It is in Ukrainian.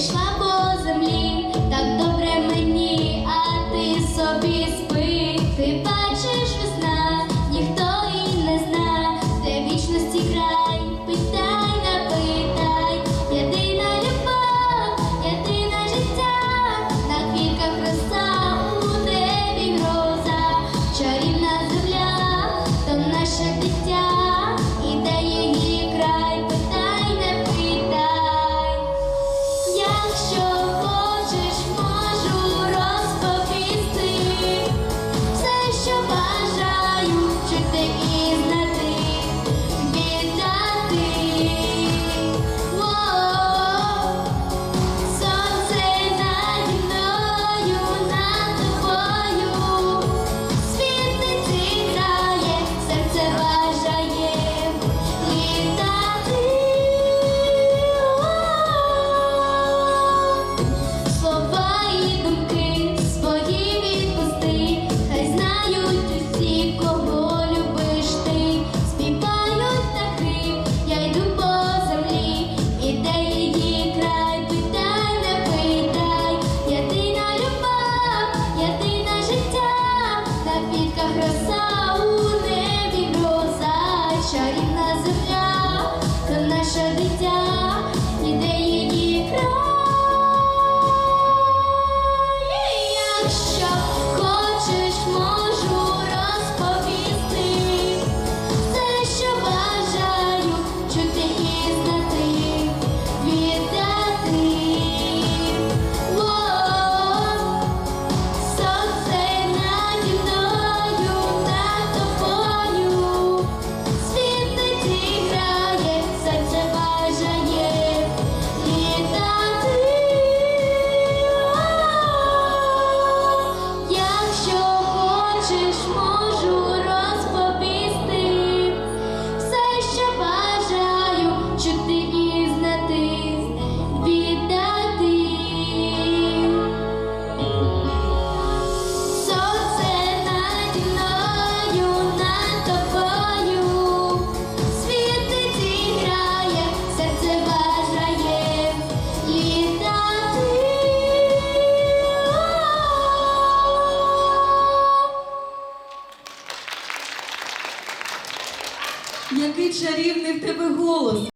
está bom. Який чарівний в тебе голос.